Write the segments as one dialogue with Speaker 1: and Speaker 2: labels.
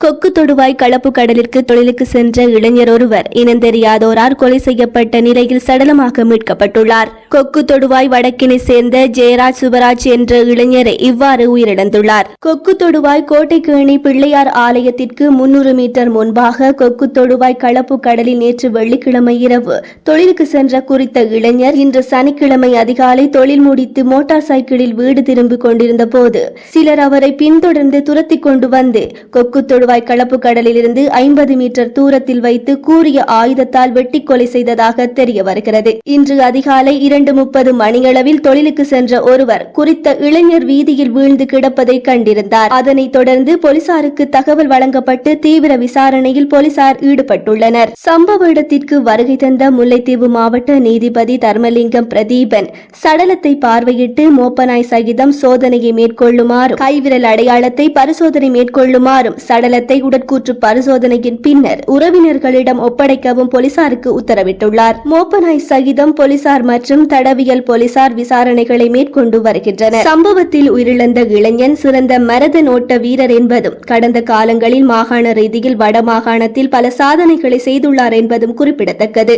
Speaker 1: கொக்கு தொடுவாய் கலப்பு கடலிற்கு தொழிலுக்கு சென்ற இளைஞர் ஒருவர் இனந்தெரியாதோரால் கொலை செய்யப்பட்ட நிலையில் சடலமாக மீட்கப்பட்டுள்ளார். கொக்கு தொடுவாய் வடக்கினை சேர்ந்த ஜெயராஜ் சுபராஜ் என்ற இளைஞரை இவ்வாறு உயிரிழந்துள்ளார். கொக்கு தொடுவாய் கோட்டைக்கேணி பிள்ளையார் ஆலயத்திற்கு முன்னூறு மீட்டர் முன்பாக கொக்கு தொடுவாய் கலப்பு கடலில் நேற்று வெள்ளிக்கிழமை இரவு தொழிலுக்கு சென்ற குறித்த இளைஞர் இன்று சனிக்கிழமை அதிகாலை தொழில் முடித்து மோட்டார் சைக்கிளில் வீடு திரும்பிக் கொண்டிருந்த போது சிலர் அவரை பின்தொடர்ந்து துரத்தி கொண்டு வந்து கொக்கு தொடுவாய் கலப்பு கடலிலிருந்து ஐம்பது மீட்டர் தூரத்தில் வைத்து கூறிய ஆயுதத்தால் வெட்டி கொலை செய்ததாக தெரிய வருகிறது. இன்று அதிகாலை இரண்டு முப்பது மணியளவில் தொழிலுக்கு சென்ற ஒருவர் குறித்த இளைஞர் வீதியில் வீழ்ந்து கிடப்பதை கண்டிருந்தார். அதனைத் தொடர்ந்து போலீசாருக்கு தகவல் வழங்கப்பட்டு தீவிர விசாரணையில் போலீசார் ஈடுபட்டுள்ளனர். சம்பவ இடத்திற்கு வருகை தந்த முல்லைத்தீவு மாவட்ட நீதிபதி தர்மலிங்கம் பிரதீபன் சடலத்தை பார்வையிட்டு மோப்பனாய் சகிதம் சோதனையை மேற்கொள்ளுமாறும் கைவிரல் அடையாளத்தை பரிசோதனை மேற்கொள்ளுமாறும் சடல சடலத்தை உடற்கூற்று பரிசோதனையின் பின்னர் உறவினர்களிடம் ஒப்படைக்கவும் போலீசாருக்கு உத்தரவிட்டுள்ளார். மோப்பனாய் சகிதம் போலீசார் மற்றும் தடவியல் போலீசார் விசாரணைகளை மேற்கொண்டு வருகின்றனர். சம்பவத்தில் உயிரிழந்த இளைஞன் சிறந்த மரத நோட்ட வீரர் என்பதும் கடந்த காலங்களில் மாகாண ரீதியில் வடமாகாணத்தில் பல சாதனைகளை செய்துள்ளார் என்பதும் குறிப்பிடத்தக்கது.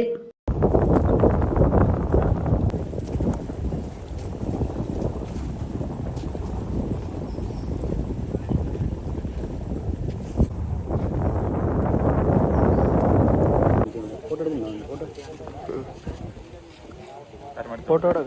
Speaker 2: ഫോട്ടോ എടുക്കുന്നു ഫോട്ടോ ഫോട്ടോ